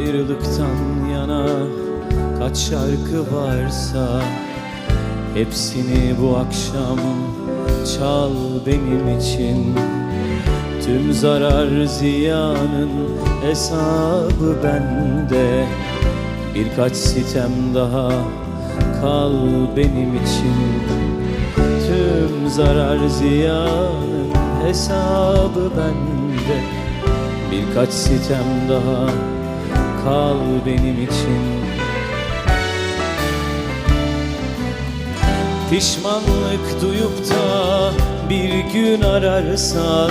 Ayrılıktan yana kaç şarkı varsa Hepsini bu akşam çal benim için. Tüm zarar ziyanın hesabı bende. Birkaç sitem daha kal benim için. Tüm zarar ziyanın hesabı bende. Birkaç sitem daha kal benim için. Pişmanlık duyup da bir gün ararsan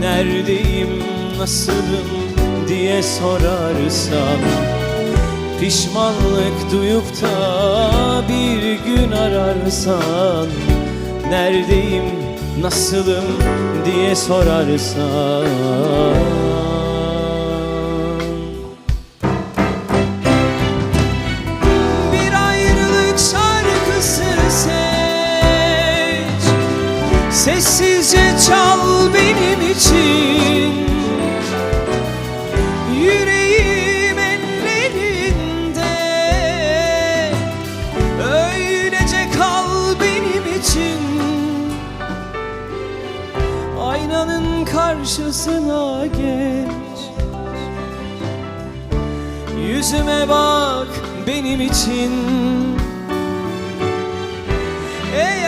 Neredeyim, nasılım? diye sorarsan Pişmanlık duyup da bir gün ararsan Neredeyim, nasılım? diye sorarsan Sessizce çal benim için. Yüreğim ellerinde. Öylece kal benim için. Aynanın karşısına geç. Yüzüme bak benim için. Eğer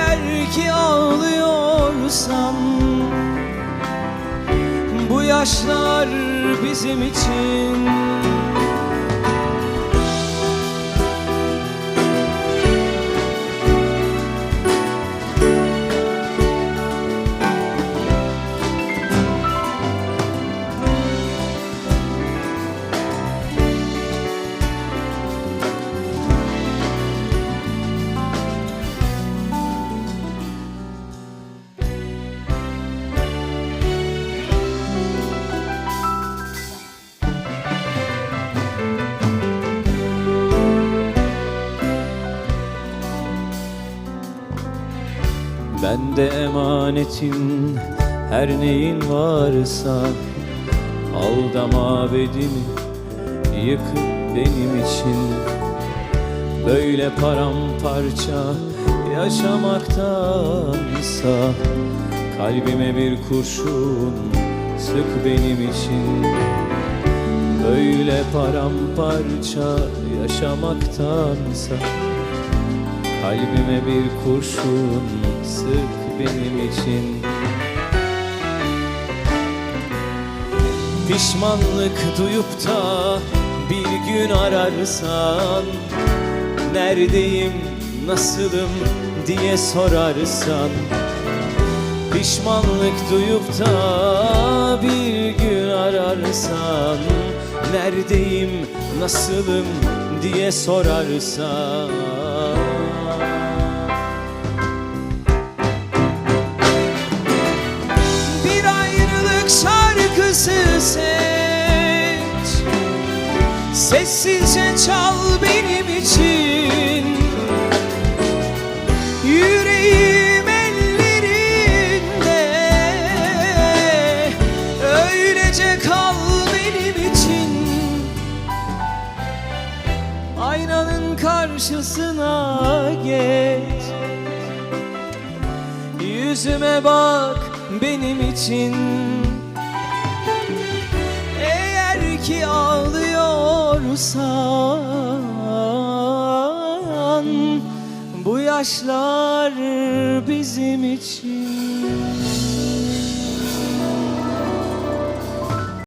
ki ağlıyorsam Bu yaşlar bizim için Ben de emanetin her neyin varsa. Aldama bedimi yıkıp benim için. Böyle paramparça yaşamaktansa Kalbime bir kurşun sık benim için. Böyle paramparça yaşamaktansa Kalbime bir kurşun sık benim için. Pişmanlık duyup da bir gün ararsan Neredeyim, nasılım? diye sorarsan Pişmanlık duyup da bir gün ararsan Neredeyim, nasılım? diye sorarsan Sessizce çal benim için. Yüreğim ellerinde. Öylece kal benim için. Aynanın karşısına geç. Yüzüme bak benim için. Eğer ki ağlıyorsan Bu yaşlar bizim için